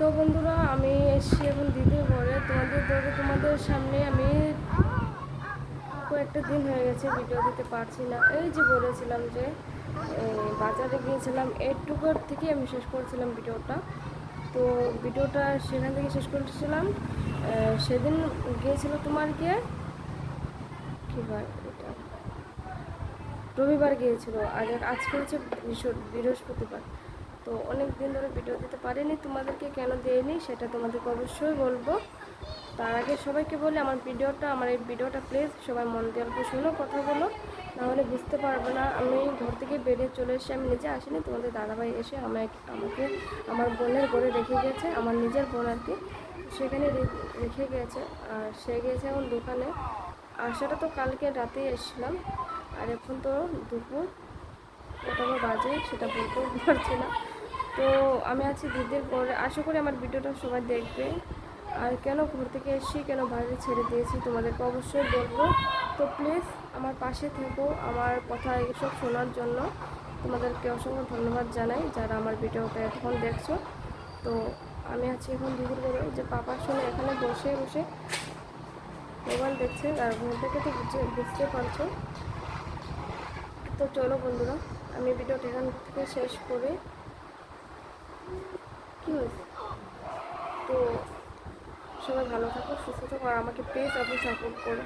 তো বন্ধুরা, আমি এসছি এখন দিদির ঘরে। তোমাদের ধরে তোমাদের সামনে আমি কয়েকটা দিন হয়ে গেছে ভিডিও দিতে পারছি না। এই যে বলেছিলাম যে বাজারে গিয়েছিলাম এইটুকুর থেকে আমি শেষ করেছিলাম ভিডিওটা। তো ভিডিওটা সেখান থেকে শেষ করেছিলাম সেদিন গিয়েছিল তোমার গিয়ে কী হয় এটা? রবিবার গিয়েছিল। আর আজকে হচ্ছে বৃহস্পতিবার। তো অনেক দিন ধরে ভিডিও দিতে পারিনি, তোমাদেরকে কেন দেয়নি সেটা তোমাদেরকে অবশ্যই বলব। তার আগে সবাইকে বলি, আমার ভিডিওটা আমার এই ভিডিওটা প্লিজ সবাই মন দিয়ে অল্প শোনো, কথা বলো, নাহলে বুঝতে পারবে না। আমি ঘর থেকে বেরিয়ে চলে এসে আমি নিজে আসিনি, তোমাদের দাদাভাই এসে আমাকে আমাকে আমার বোনের ঘরে রেখে গেছে, আমার নিজের বোন আর কি, সেখানে রেখে গেছে। আর সে গেছে এখন দোকানে। আর সেটা তো কালকে রাতে এসেছিলাম। আর এখন তো দুপুর, কটা বাজে, সেটা বলতেও পারছি না। তো আমি আছি দিদির পরে। আশা করি আমার ভিডিওটা সবাই দেখবে। আর কেন ঘর থেকে এসেছি কেন বাইরে ছেড়ে দিয়েছি তোমাদেরকে অবশ্যই বলব। তো প্লিজ আমার পাশে থেকো আমার কথা এসব শোনার জন্য। তোমাদেরকে অসংখ্য ধন্যবাদ জানাই যারা আমার ভিডিওটা এখন দেখছ। তো আমি আছি এখন দিদির ঘরে যে পাপার সঙ্গে এখানে বসে বসে মোবাইল দেখছে আর ঘর থেকে তো বুঝে, বুঝতে পারছ। তো চলো বন্ধুরা, আমি ভিডিওটা এখান থেকে শেষ করে। কি হয়েছে? তো সবাই ভালো থাকো সুস্থ থাকো আর আমাকে প্লিজ আপনি সাপোর্ট করো।